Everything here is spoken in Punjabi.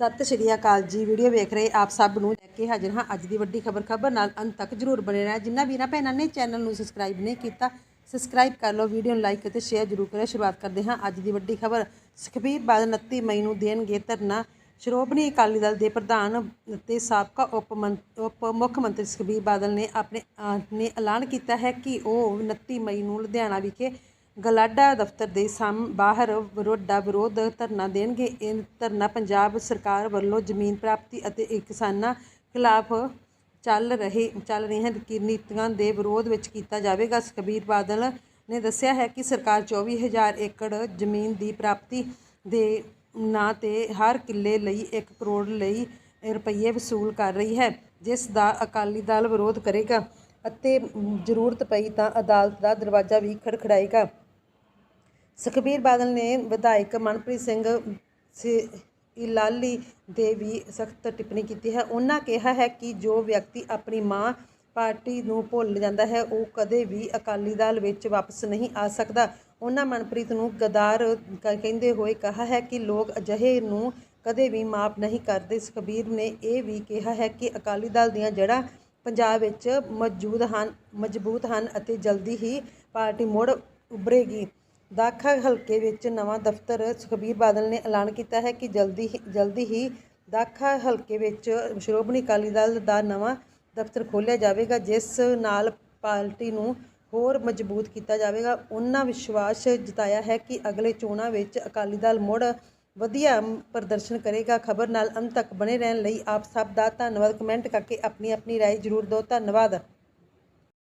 ਸਤਿ ਸ਼੍ਰੀ ਅਕਾਲ ਜੀ। ਵੀਡੀਓ ਵੇਖ ਰਹੇ ਆਪ ਸਭ ਨੂੰ ਲੈ ਕੇ ਹਾਜ਼ਰ ਹਾਂ ਅੱਜ ਦੀ ਵੱਡੀ ਖਬਰ। ਖਬਰ ਨਾਲ ਅੰਤ ਤੱਕ ਜਰੂਰ ਬਣੇ ਰਹਿਣਾ। ਜਿਨ੍ਹਾਂ ਵੀਰਾਂ ਭੈਣਾਂ ਨੇ ਚੈਨਲ ਨੂੰ ਸਬਸਕ੍ਰਾਈਬ ਨਹੀਂ ਕੀਤਾ ਸਬਸਕ੍ਰਾਈਬ ਕਰ ਲਓ, ਵੀਡੀਓ ਨੂੰ ਲਾਈਕ ਅਤੇ ਸ਼ੇਅਰ ਜਰੂਰ ਕਰਿਓ। ਸ਼ੁਰੂਆਤ ਕਰਦੇ ਹਾਂ ਅੱਜ ਦੀ ਵੱਡੀ ਖਬਰ। ਸੁਖਬੀਰ ਬਾਦਲ 29 ਮਈ ਨੂੰ ਦੇਣਗੇ ਧਰਨਾ। ਸ਼੍ਰੋਮਣੀ ਅਕਾਲੀ ਦਲ ਦੇ ਪ੍ਰਧਾਨ ਅਤੇ ਸਾਬਕਾ ਉਪ ਮੰ- ਉਪ ਮੁੱਖ ਮੰਤਰੀ ਸੁਖਬੀਰ ਬਾਦਲ ਨੇ ਆਪਣੇ ਨੇ ਐਲਾਨ ਕੀਤਾ ਹੈ ਕਿ ਉਹ 29 ਮਈ ਨੂੰ ਲੁਧਿਆਣਾ ਵਿਖੇ ਗਲਾਡਾ ਦਫ਼ਤਰ ਦੇ ਸਾਹਮ ਬਾਹਰ ਵਿਰੋਧਾ ਵਿਰੋਧ ਧਰਨਾ ਦੇਣਗੇ। ਇਹ ਧਰਨਾ ਪੰਜਾਬ ਸਰਕਾਰ ਵੱਲੋਂ ਜ਼ਮੀਨ ਪ੍ਰਾਪਤੀ ਅਤੇ ਕਿਸਾਨਾਂ ਖਿਲਾਫ ਚੱਲ ਰਹੇ, ਚੱਲ ਰਹੀਆਂ ਨੀਤੀਆਂ ਦੇ ਵਿਰੋਧ ਵਿੱਚ ਕੀਤਾ ਜਾਵੇਗਾ। ਸੁਖਬੀਰ ਬਾਦਲ ਨੇ ਦੱਸਿਆ ਹੈ ਕਿ ਸਰਕਾਰ 24000 ਏਕੜ ਜ਼ਮੀਨ ਦੀ ਪ੍ਰਾਪਤੀ ਦੇ ਨਾਂ ਤੇ ਹਰ ਕਿੱਲੇ ਲਈ 1 ਕਰੋੜ ਲਈ ਰੁਪਏ ਵਸੂਲ ਕਰ ਰਹੀ ਹੈ, ਜਿਸ ਦਾ ਅਕਾਲੀ ਦਲ ਵਿਰੋਧ ਕਰੇਗਾ ਅਤੇ ਜ਼ਰੂਰਤ ਪਈ ਤਾਂ ਅਦਾਲਤ ਦਾ ਦਰਵਾਜ਼ਾ ਵੀ ਖੜਖੜਾਏਗਾ। ਸੁਖਬੀਰ ਬਾਦਲ ਨੇ ਵਿਧਾਇਕ ਮਨਪ੍ਰੀਤ ਸਿੰਘ ਸੇ- ਇਲਾਲੀ ਦੇ ਵੀ ਸਖਤ ਟਿੱਪਣੀ ਕੀਤੀ ਹੈ। ਉਹਨਾਂ ਕਿਹਾ ਹੈ ਕਿ ਜੋ ਵਿਅਕਤੀ ਆਪਣੀ ਮਾਂ ਪਾਰਟੀ ਨੂੰ ਭੁੱਲ ਜਾਂਦਾ ਹੈ, ਉਹ ਕਦੇ ਵੀ ਅਕਾਲੀ ਦਲ ਵਿੱਚ ਵਾਪਸ ਨਹੀਂ ਆ ਸਕਦਾ। ਉਹਨਾਂ ਮਨਪ੍ਰੀਤ ਨੂੰ ਗਦਾਰ ਕਹਿੰਦੇ ਹੋਏ ਕਿਹਾ ਹੈ ਕਿ ਲੋਕ ਅਜਿਹੇ ਨੂੰ ਕਦੇ ਵੀ ਮਾਫ ਨਹੀਂ ਕਰਦੇ। ਸੁਖਬੀਰ ਨੇ ਇਹ ਵੀ ਕਿਹਾ ਹੈ ਕਿ ਅਕਾਲੀ ਦਲ ਦੀਆਂ ਜੜ੍ਹਾਂ ਪੰਜਾਬ ਵਿੱਚ ਮੌਜੂਦ ਹਨ, ਮਜ਼ਬੂਤ ਹਨ ਅਤੇ ਜਲਦੀ ਹੀ ਪਾਰਟੀ ਮੁੜ ਉਭਰੇਗੀ। ਦਾਖਾ ਹਲਕੇ ਵਿੱਚ ਨਵਾਂ ਦਫ਼ਤਰ ਸੁਖਬੀਰ ਬਾਦਲ ਨੇ ਐਲਾਨ ਕੀਤਾ ਹੈ ਕਿ ਜਲਦੀ ਹੀ ਜਲਦੀ ਹੀ ਦਾਖਾ ਹਲਕੇ ਵਿੱਚ ਸ਼੍ਰੋਮਣੀ ਅਕਾਲੀ ਦਲ ਦਾ ਨਵਾਂ ਦਫ਼ਤਰ ਖੋਲ੍ਹਿਆ ਜਾਵੇਗਾ ਜਿਸ ਨਾਲ ਪਾਰਟੀ ਨੂੰ ਹੋਰ ਮਜ਼ਬੂਤ ਕੀਤਾ ਜਾਵੇਗਾ ਉਹਨਾਂ ਵਿਸ਼ਵਾਸ ਜਤਾਇਆ ਹੈ ਕਿ ਅਗਲੇ ਚੋਣਾਂ ਵਿੱਚ ਅਕਾਲੀ ਦਲ ਮੁੜ ਵਧੀਆ ਪ੍ਰਦਰਸ਼ਨ ਕਰੇਗਾ ਖਬਰ ਨਾਲ ਅੰਤ ਤੱਕ ਬਣੇ ਰਹਿਣ ਲਈ ਆਪ ਸਭ ਦਾ ਧੰਨਵਾਦ ਕਮੈਂਟ ਕਰਕੇ ਆਪਣੀ ਆਪਣੀ رائے ਜ਼ਰੂਰ ਦਿਓ ਧੰਨਵਾਦ